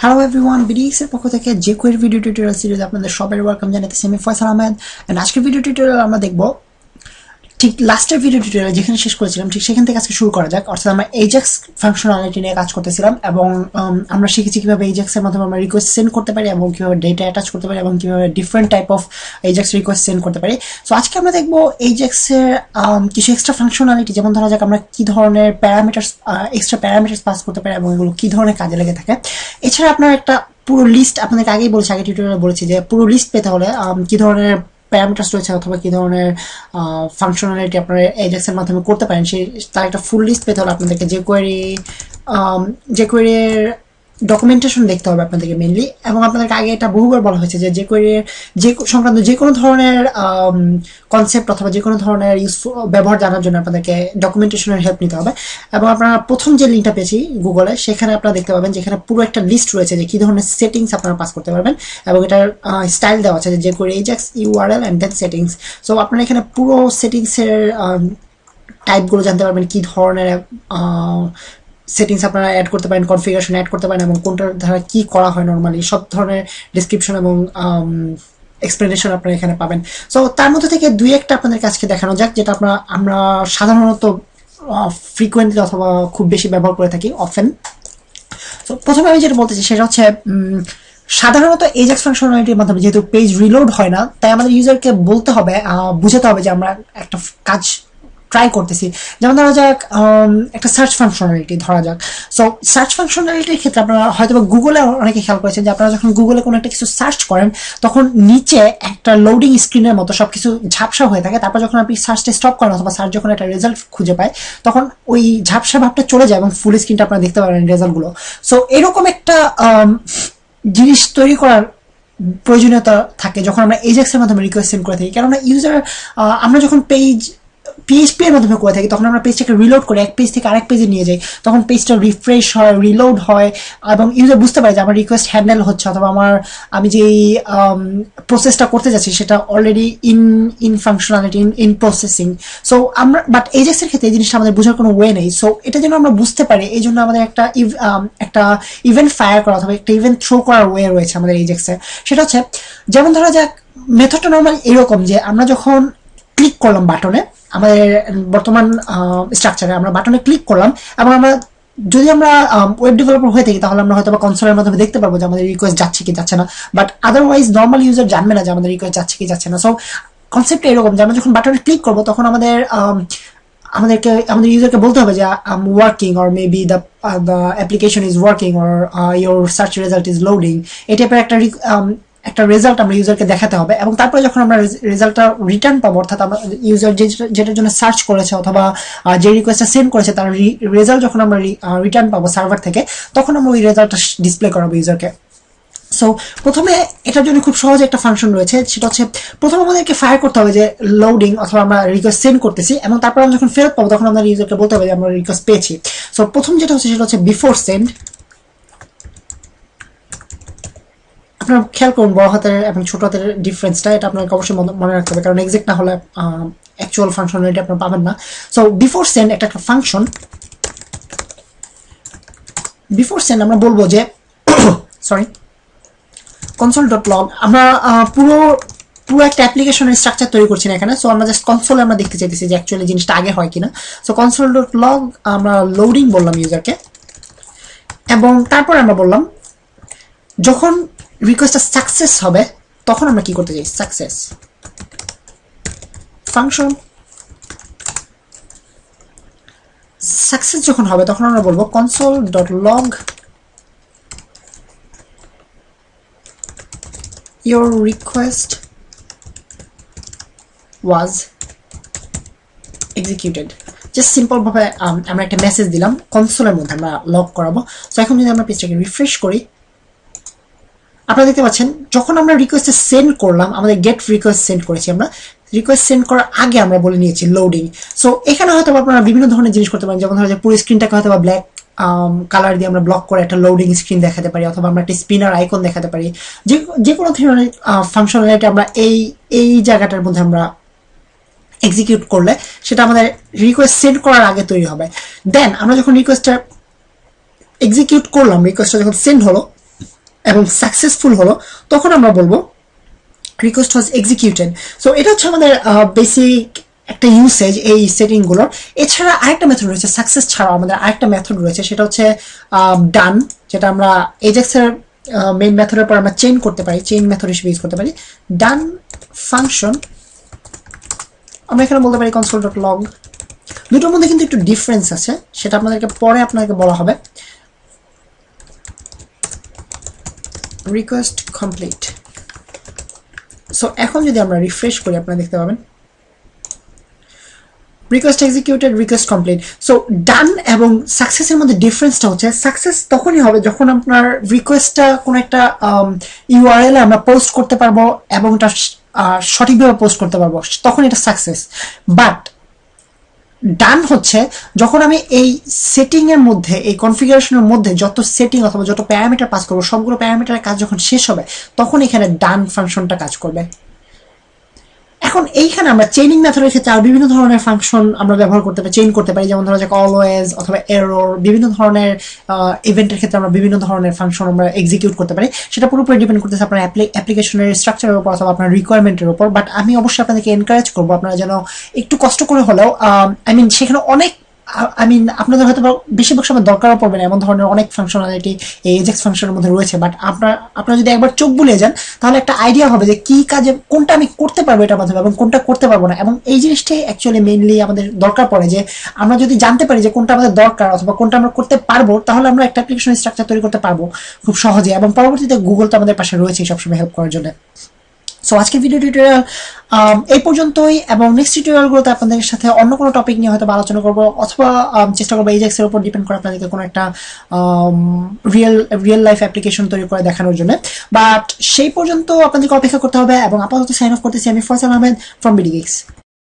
Hello everyone বিডিএক্সের পক্ষ থেকে যে কোয়ের ভিডিও টিউটোরিয়াল সিরিজ আপনাদের সবাই ওয়েলকাম জানাতেছি আমি ফয়সাল আহমেদ অ্যান্ড আজকের ভিডিও টিউটোরিয়াল আমরা দেখব ঠিক লাস্টের ভিডিও টিউটোরিয়াল যেখানে শেষ করেছিলাম ঠিক সেখান থেকে আজকে শুরু করা যাক। অর্থাৎ আমরা এইজাক্স ফাংশনালিটি নিয়ে কাজ করতেছিলাম এবং আমরা শিখেছি কীভাবে এইজাক্স মাধ্যমে আমরা রিকোয়েস্ট সেন্ড করতে পারি এবং কীভাবে ডেটা অ্যাটাচ করতে পারি এবং কীভাবে different type of AJAX request send করতে পারি। সো আজকে আমরা দেখব um, কিছু এক্সট্রা ফাংশনালিটি যেমন ধরা যাক আমরা কি ধরনের প্যারামিটার্স এক্সট্রা প্যারামিটার্স পাস করতে পারি এবং এগুলো কি ধরনের কাজে লেগে থাকে। এছাড়া আপনার একটা পুরো লিস্ট আপনাদেরকে আগেই বলেছি আগে টিউটোরিয়ালে বলেছি যে পুরো লিস্ট পেতে হলে কি ধরনের প্যারামিটার্স রয়েছে অথবা কি ধরনের ফাংশনালিটি আপনারা এজেক্সের মাধ্যমে করতে পারেন, সেই তার একটা ফুল লিস্ট পেতে হলে আপনাদেরকে যে কোয়ারি যে কোয়ারির ডকুমেন্টেশন দেখতে হবে আপনাদেরকে মেনলি এবং আপনাদেরকে আগে এটা বহুবার বলা হয়েছে যে যে কোয়ারির যে সংক্রান্ত যে কোনো ধরনের কনসেপ্ট অথবা যে কোনো ধরনের ইউজফুল ব্যবহার জানার জন্য আপনাদেরকে ডকুমেন্টেশনের হেল্প নিতে হবে। এবং আপনারা প্রথম যে লিঙ্কটা পেয়েছি গুগলে সেখানে আপনারা দেখতে পাবেন যেখানে পুরো একটা লিস্ট রয়েছে যে কি ধরনের সেটিংস আপনারা পাস করতে পারবেন এবং এটার স্টাইল দেওয়া আছে যে করে AJAX URL and then settings so আপনারা এখানে পুরো সেটিংসের টাইপগুলো জানতে পারবেন কি ধরনের সেটিংস আপনারা অ্যাড করতে পারেন কনফিগারেশন অ্যাড করতে পারেন এবং কোনটার দ্বারা কী করা হয় নর্মালি সব ধরনের ডিসক্রিপশন এবং এক্সপ্লেনেশন আপনারা এখানে পাবেন। সো তার মধ্যে থেকে দুই একটা আপনাদের কাছকে দেখানো যাক, যেটা আপনারা আমরা সাধারণত ফ্রিকুয়েন্টলি অথবা খুব বেশি ব্যবহার করে থাকি অফেন তো প্রথমে আমি যেটা বলতেছি সেটা হচ্ছে সাধারণত এজেক্স ফাংশনালিটির মাধ্যমে যেহেতু পেজ রিলোড হয় না, তাই আমাদের ইউজারকে বলতে হবে বুঝাতে হবে যে আমরা একটা কাজ ট্রাই করতেছি। যেমন ধরা যাক একটা সার্চ ফাংশনালিটি ধরা যাক। সো সার্চ ফাংশনালিটির ক্ষেত্রে আপনারা হয়তো বা গুগলে অনেকে খেয়াল করেছেন যে আপনারা যখন গুগলে কোনো একটা কিছু সার্চ করেন, তখন নিচে একটা লোডিং স্ক্রিনের মতো সব কিছু ঝাপসা হয়ে থাকে। তারপর যখন আপনি সার্চটা স্টপ করেন অথবা সার্চ যখন একটা রেজাল্ট খুঁজে পায়, তখন ওই ঝাপসা ভাবটা চলে যায় এবং ফুল স্ক্রিনটা আপনারা দেখতে পারেন রেজাল্টগুলো সো এরকম একটা জিনিস তৈরি করার প্রয়োজনীয়তা থাকে যখন আমরা এজেক্সের মাধ্যমে রিকোয়েস্ট সেন্ড করে থাকি। কেননা ইউজার আমরা যখন পেজ পিএইচপি এর মাধ্যমে করে থাকি, তখন আমরা পেজটাকে রিলোড করে এক পেজ থেকে আরেক পেজে নিয়ে যাই। তখন পেজটা রিফ্রেশ হয় রিলোড হয় এবং ইউজার বুঝতে পারে যে আমার রিকোয়েস্ট হ্যান্ডেল হচ্ছে অথবা আমার, আমি যেই প্রসেসটা করতে যাচ্ছি সেটা already in in functionality in in processing so আমরা বাট এজেক্সের ক্ষেত্রে এই জিনিসটা আমাদের বোঝার কোনো ওয়ে নেই। সো এটা যেন আমরা বুঝতে পারি, এই জন্য আমাদের একটা একটা ইভেন্ট ফায়ার করা অথবা একটা ইভেন্ট থ্রো করার ওয়ে রয়েছে আমাদের এজেক্সে সেটা হচ্ছে, যেমন ধরা যাক মেথডটা নর্মাল এরকম যে আমরা যখন ক্লিক করলাম বাটনে আমাদের বর্তমান স্ট্রাকচারে আমরা বাটনে ক্লিক করলাম এবং আমরা, যদি আমরা ওয়েব ডেভেলপার হয়ে থাকি তাহলে আমরা হয়তো বা কনসোলের মাধ্যমে দেখতে পারব যে আমাদের রিকোয়েস্ট যাচ্ছে কি যাচ্ছে না। বাট আদারওয়াইজ নর্মাল ইউজার জানবে না যে আমাদের রিকোয়েস্ট যাচ্ছে কি যাচ্ছে না। সো কনসেপ্ট এরকম যে আমরা যখন বাটনে ক্লিক করব তখন আমাদের আমাদেরকে, আমাদের ইউজারকে বলতে হবে যে I'm working or maybe the the application is working or your search result is loading এই টাইপের একটা একটা রেজাল্ট আমরা ইউজারকে দেখাতে হবে এবং তারপরে যখন আমরা রেজাল্টটা রিটার্ন পাবো, অর্থাৎ আমরা ইউজার যেটার জন্য সার্চ করেছে অথবা যে রিকোয়েস্টটা সেন্ড করেছে, তার রেজাল্ট যখন আমরা রিটার্ন পাবো সার্ভার থেকে, তখন আমরা ওই রেজাল্টটা ডিসপ্লে করাবো ইউজারকে সো প্রথমে এটার জন্য খুব সহজ একটা ফাংশন রয়েছে, সেটা হচ্ছে প্রথমে আমাদেরকে ফায়ার করতে হবে যে লোডিং অথবা আমরা রিকোয়েস্ট সেন্ড করতেছি এবং তারপর আমরা যখন ফেরত পাবো, তখন আমরা ইউজারকে বলতে হবে যে আমরা রিকোয়েস্ট পেয়েছি। সো প্রথম যেটা হচ্ছে সেটা হচ্ছে বিফোর সেন্ড আপনারা খেয়াল করুন, বড় হাতের এবং ছোট হাতের ডিফারেন্সটা এটা আপনাকে অবশ্যই মনে রাখতে হবে। কারণ এক্সাক্ট না হলে অ্যাকচুয়াল ফাংশন এটা আপনার পাবেন না। সো বিফোর সেন্ড একটা একটা ফাংশন বিফোর সেন্ড আমরা বলব যে সরি কনসোল ডট লগ আমরা পুরো পুরো একটা অ্যাপ্লিকেশনের স্ট্রাকচার তৈরি করছি না এখানে। সো আমরা জাস্ট কনসোলে আমরা দেখতে চাইতেছি যে অ্যাকচুয়ালি জিনিসটা আগে হয় কিনা। সো কনসোল ডট লগ আমরা লোডিং বললাম ইউজারকে এবং তারপর আমরা বললাম, যখন রিকোয়েস্টটা সাকসেস হবে, তখন আমরা কি করতে চাই? সাকসেস ফাংশন সাকসেস যখন হবে, তখন আমরা বলব console dot log your request was executed. Just simple ভাবে আমরা একটা মেসেজ দিলাম কনসোলের মধ্যে আমরা লগ করাবো। সো এখন যদি আমরা পেজটাকে রিফ্রেশ করি আপনারা দেখতে পাচ্ছেন, যখন আমরা রিকোয়েস্টে সেন্ড করলাম, আমাদের গেট রিকোয়েস্ট সেন্ড করেছি আমরা রিকোয়েস্ট সেন্ড করার আগে আমরা বলে নিয়েছি লোডিং সো এখানে হয়তো আপনারা বিভিন্ন ধরনের জিনিস করতে পারেন, যেমন ধরো যে পুরো স্ক্রিনটাকে হয়তো বা ব্ল্যাক কালার দিয়ে আমরা ব্লক করে একটা লোডিং স্ক্রিন দেখাতে পারি, অথবা আমরা একটা স্পিনার আইকন দেখাতে পারি। যে যে কোনো ধরনের ফাংশনালিটি আমরা এই এই জায়গাটার মধ্যে আমরা এক্সিকিউট করলে সেটা আমাদের রিকোয়েস্ট সেন্ড করার আগে তৈরি হবে। দেন আমরা যখন রিকোয়েস্টটা এক্সিকিউট করলাম রিকোয়েস্টটা যখন সেন্ড হলো এবং সাকসেসফুল হলো, তখন আমরা বলব রিকোয়েস্ট ওয়াজ এক্সিকিউটেড সো এটা হচ্ছে আমাদের বেসিক একটা ইউসেজ এই সেটিংগুলোর এছাড়া আরেকটা মেথড রয়েছে সাকসেস ছাড়াও আমাদের আরেকটা মেথড রয়েছে, সেটা হচ্ছে ডান যেটা আমরা এজেক্সের মেইন মেথডের পর আমরা চেইন করতে পারি চেইন মেথড হিসেবে ইউজ করতে পারি। ডান ফাংশন আমরা এখানে বলতে পারি কনসোল ডট লগ দুটোর মধ্যে কিন্তু একটু ডিফারেন্স আছে, সেটা আপনাদেরকে পরে আপনাদেরকে বলা হবে। রিকোয়েস্ট কমপ্লিট সো এখন যদি আমরা রিফ্রেশ করি, আপনারা দেখতে পাবেন। Request executed request complete so done এবং সাকসেসের মধ্যে ডিফারেন্সটা হচ্ছে সাকসেস তখনই হবে যখন আপনার রিকোয়েস্টটা কোনো একটা ইউআরএল আমরা পোস্ট করতে পারব এবং এটা সঠিকভাবে পোস্ট করতে পারব। তখন এটা সাকসেস বাট ডান হচ্ছে, যখন আমি এই সেটিং এর মধ্যে, এই কনফিগারেশনের মধ্যে যত সেটিং অথবা যত প্যারামিটার পাস করব, সবগুলো প্যারামিটারের কাজ যখন শেষ হবে, তখন এখানে ডান ফাংশনটা কাজ করবে। এখন এইখানে আমরা চেইনিং মেথডের ক্ষেত্রে আর বিভিন্ন ধরনের ফাংশন আমরা ব্যবহার করতে পারি চেইন করতে পারি, যেমন ধরো যাক অলওয়েজ অথবা এরর বিভিন্ন ধরনের ইভেন্টের ক্ষেত্রে আমরা বিভিন্ন ধরনের ফাংশন আমরা এক্সিকিউট করতে পারি। সেটা পুরোপুরি ডিপেন্ড করতেছে আপনার অ্যাপ্লিকেশনের স্ট্রাকচারের উপর অথবা আপনার রিকোয়ারমেন্টের উপর বাট আমি অবশ্যই আপনাদেরকে এনকারেজ করব, আপনারা যেন একটু কষ্ট করে হলেও আই মিন সেখানে অনেক আই মিন আপনাদের হয়তো বেশিরভাগ সময় দরকারও পড়বে না, এমন ধরনের অনেক ফাংশনালিটি এই এজেক্স ফাংশনের মধ্যে রয়েছে বাট আপনার, আপনারা যদি একবার চোখ বুলিয়ে যান, তাহলে একটা আইডিয়া হবে যে কি কাজে, কোনটা আমি করতে পারব এটার মাধ্যমে এবং কোনটা করতে পারব না। এবং এই জিনিসটাই অ্যাকচুয়ালি মেইনলি আমাদের দরকার পড়ে যে আমরা যদি জানতে পারি যে কোনটা আমাদের দরকার অথবা কোনটা আমরা করতে পারব, তাহলে আমরা একটা অ্যাপ্লিকেশন স্ট্রাকচার তৈরি করতে পারব খুব সহজে। এবং পরবর্তীতে গুগল তো আমাদের পাশে রয়েছে সবসময় হেল্প করার জন্য। সো আজকে ভিডিও টিউটোরিয়াল এই পর্যন্তই, এবং নেক্সট টিউটোরিয়ালগুলোতে আপনাদের সাথে অন্য কোনো টপিক নিয়ে হয়তো আলোচনা করব, অথবা চেষ্টা করব এর উপর ডিপেন্ড করে আপনাদেরকে কোনো একটা রিয়েল রিয়েল লাইফ অ্যাপ্লিকেশন তৈরি করে দেখানোর জন্য। বাট সেই পর্যন্ত আপনাদেরকে অপেক্ষা করতে হবে, এবং আপাতত সাইন অফ করতেছি আমি ফয়সাল আহমেদ ফ্রম বিডিগিক্স